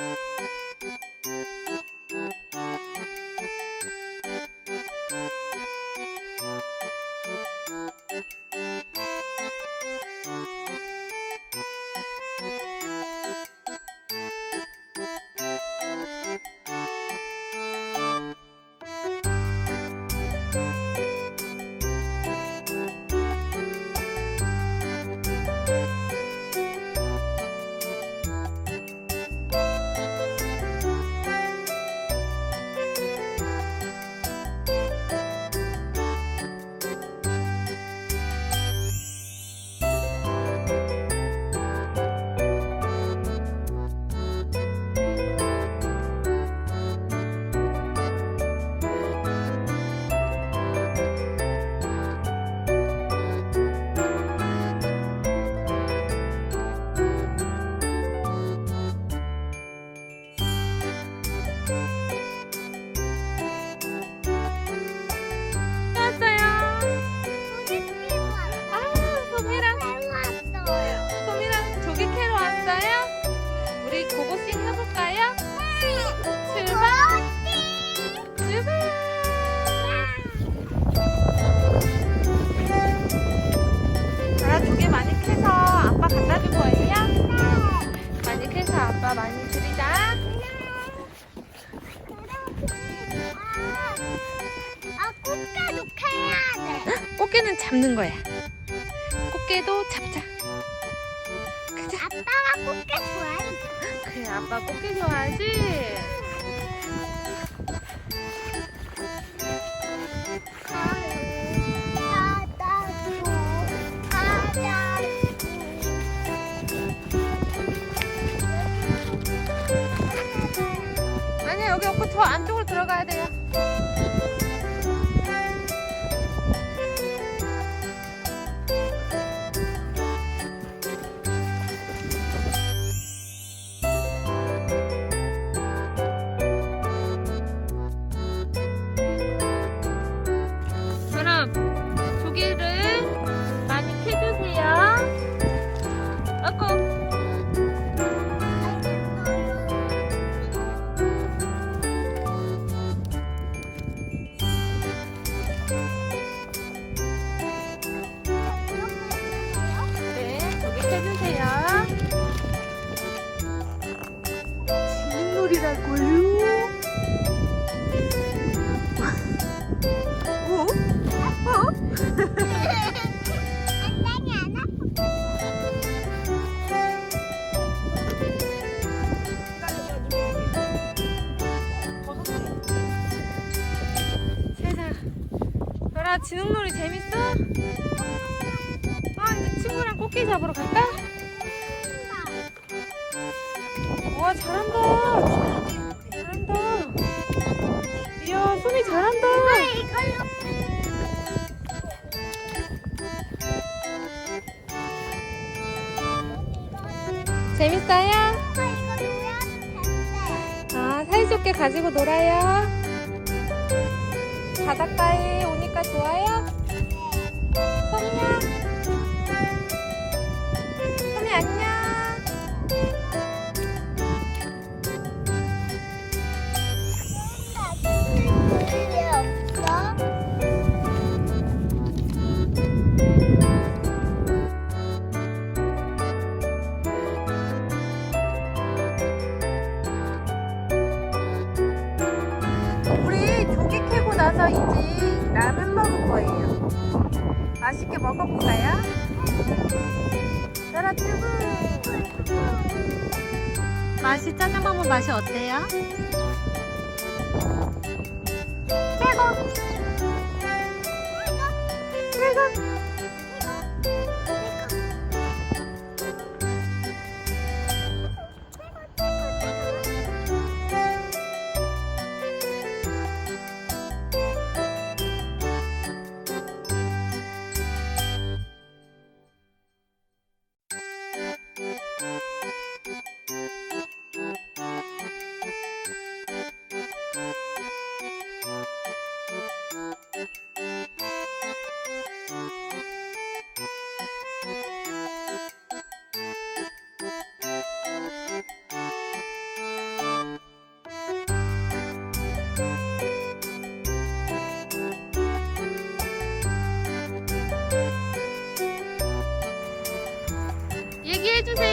왔어 꽃게는 잡는 거야. 꽃게도 잡자. 그자. 아빠가 꽃게 좋아해. 그래, 아빠 꽃게 좋아하지? 아니야, 여기 없고 저 안쪽으로 들어가야 돼요. 진물이라고요? 어? 아파. 세상. 별아, 지능놀이 재밌어? 아, 이제 친구랑 꽃게 잡으러 갈까? 와, 잘한다. 잘한다. 이야, 소미 잘한다. 재밌어요? 아, 사이좋게 가지고 놀아요. 바닷가에 오니까 좋아요? 이제 라면 먹을 거예요. 맛있게 먹어볼까요? 따라 쭈구. 맛이 짜장면 맛이 어때요? 최고. 최고. 얘기해주세요.